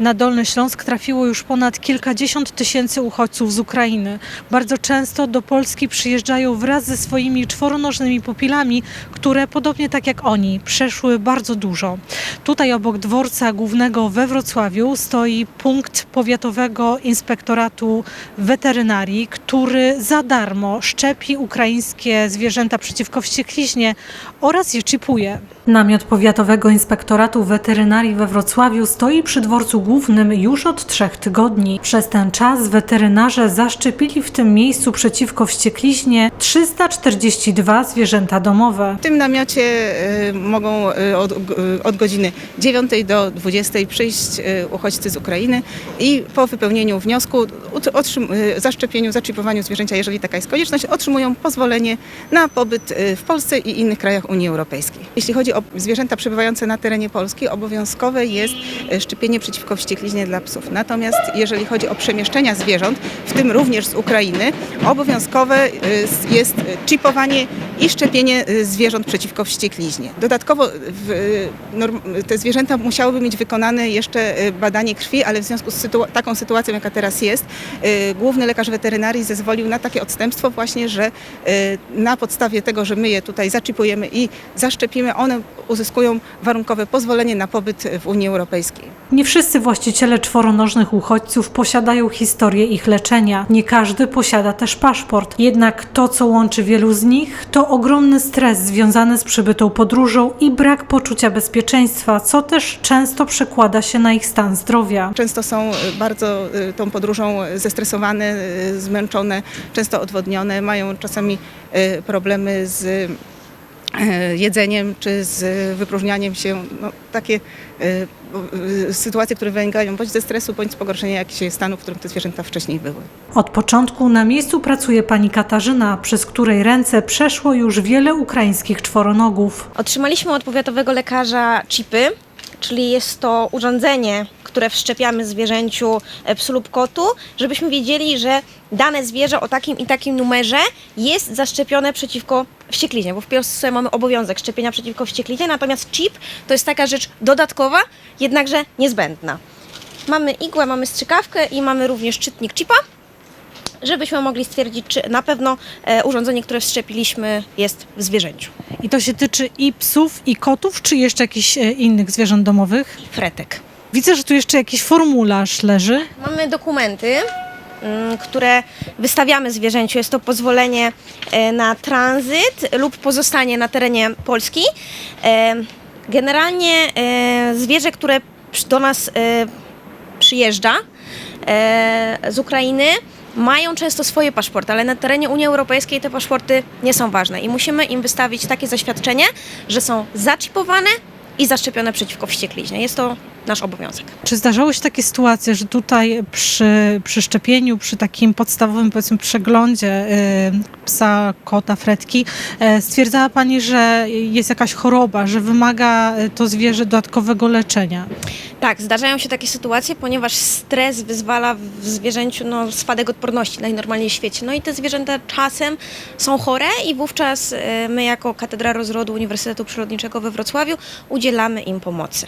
Na Dolny Śląsk trafiło już ponad kilkadziesiąt tysięcy uchodźców z Ukrainy. Bardzo często do Polski przyjeżdżają wraz ze swoimi czworonożnymi pupilami, które podobnie tak jak oni przeszły bardzo dużo. Tutaj obok dworca głównego we Wrocławiu stoi punkt powiatowego inspektoratu weterynarii, który za darmo szczepi ukraińskie zwierzęta przeciwko wściekliźnie oraz je czipuje. Namiot powiatowego inspektoratu weterynarii we Wrocławiu stoi przy dworcu głównym już od trzech tygodni. Przez ten czas weterynarze zaszczepili w tym miejscu przeciwko wściekliźnie 342 zwierzęta domowe. W tym namiocie y, mogą y, od, y, od godziny 9 do 20 przyjść uchodźcy z Ukrainy i po wypełnieniu wniosku, zaszczepieniu, zaczipowaniu zwierzęcia, jeżeli taka jest konieczność, otrzymują pozwolenie na pobyt w Polsce i innych krajach Unii Europejskiej. Jeśli chodzi o zwierzęta przebywające na terenie Polski, obowiązkowe jest szczepienie przeciwko wściekliźnie dla psów. Natomiast jeżeli chodzi o przemieszczenia zwierząt, w tym również z Ukrainy, obowiązkowe y, jest chipowanie i szczepienie y, zwierząt przeciwko wściekliźnie. Dodatkowo y, norm, te zwierzęta musiałyby mieć wykonane jeszcze y, badanie krwi, ale w związku z taką sytuacją, jaka teraz jest, y, główny lekarz weterynarii zezwolił na takie odstępstwo właśnie, że y, na podstawie tego, że my je tutaj zaczipujemy i zaszczepimy, one uzyskują warunkowe pozwolenie na pobyt w Unii Europejskiej. Nie wszyscy właściciele czworonożnych uchodźców posiadają historię ich leczenia. Nie każdy posiada też paszport. Jednak to, co łączy wielu z nich, to ogromny stres związany z przybytą podróżą i brak poczucia bezpieczeństwa, co też często przekłada się na ich stan zdrowia. Często są y, bardzo y, tą podróżą zestresowane, y, zmęczone, często odwodnione, mają czasami problemy z jedzeniem czy z wypróżnianiem się. No, takie y, y, sytuacje, które wynikają bądź ze stresu, bądź z pogorszenia jakiegoś stanu, w którym te zwierzęta wcześniej były. Od początku na miejscu pracuje pani Katarzyna, przez której ręce przeszło już wiele ukraińskich czworonogów. Otrzymaliśmy od powiatowego lekarza chipy, czyli jest to urządzenie, które wszczepiamy zwierzęciu e, psu lub kotu, żebyśmy wiedzieli, że dane zwierzę o takim i takim numerze jest zaszczepione przeciwko wściekliźnie, bo w Polsce mamy obowiązek szczepienia przeciwko wściekliźnie, natomiast chip to jest taka rzecz dodatkowa, jednakże niezbędna. Mamy igłę, mamy strzykawkę i mamy również czytnik chipa, żebyśmy mogli stwierdzić, czy na pewno e, urządzenie, które wszczepiliśmy jest w zwierzęciu. I to się tyczy i psów, i kotów, czy jeszcze jakichś e, innych zwierząt domowych? Fretek. Widzę, że tu jeszcze jakiś formularz leży. Mamy dokumenty, mm, które wystawiamy zwierzęciu. Jest to pozwolenie e, na tranzyt lub pozostanie na terenie Polski. E, Generalnie e, zwierzę, które do nas przyjeżdża z Ukrainy, mają często swoje paszporty, ale na terenie Unii Europejskiej te paszporty nie są ważne i musimy im wystawić takie zaświadczenie, że są zaczipowane i zaszczepione przeciwko wściekliźnie. Jest to nasz obowiązek. Czy zdarzały się takie sytuacje, że tutaj przy, przy szczepieniu, przy takim podstawowym powiedzmy przeglądzie y, psa, kota, fretki, y, stwierdzała Pani, że jest jakaś choroba, że wymaga y, to zwierzę dodatkowego leczenia? Tak, zdarzają się takie sytuacje, ponieważ stres wyzwala w zwierzęciu no, spadek odporności najnormalniej w świecie. No i te zwierzęta czasem są chore i wówczas my jako Katedra Rozrodu Uniwersytetu Przyrodniczego we Wrocławiu udzielamy im pomocy.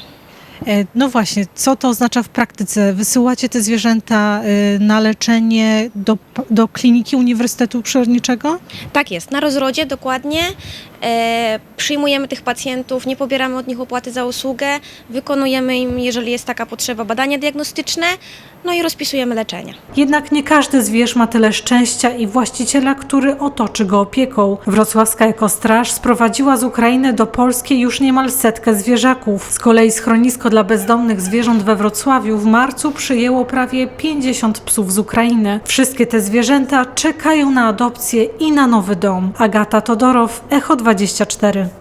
Y, No właśnie, co to oznacza w praktyce? Wysyłacie te zwierzęta y, na leczenie do, do kliniki Uniwersytetu Przyrodniczego? Tak jest, na rozrodzie dokładnie e, przyjmujemy tych pacjentów, nie pobieramy od nich opłaty za usługę, wykonujemy im, jeżeli jest taka potrzeba, badania diagnostyczne, no i rozpisujemy leczenie. Jednak nie każdy zwierz ma tyle szczęścia i właściciela, który otoczy go opieką. Wrocławska Ekostraż sprowadziła z Ukrainy do Polski już niemal setkę zwierzaków. Z kolei schronisko dla bezdomnych zwierząt we Wrocławiu w marcu przyjęło prawie 50 psów z Ukrainy. Wszystkie te zwierzęta czekają na adopcję i na nowy dom. Agata Todorow, Echo 24.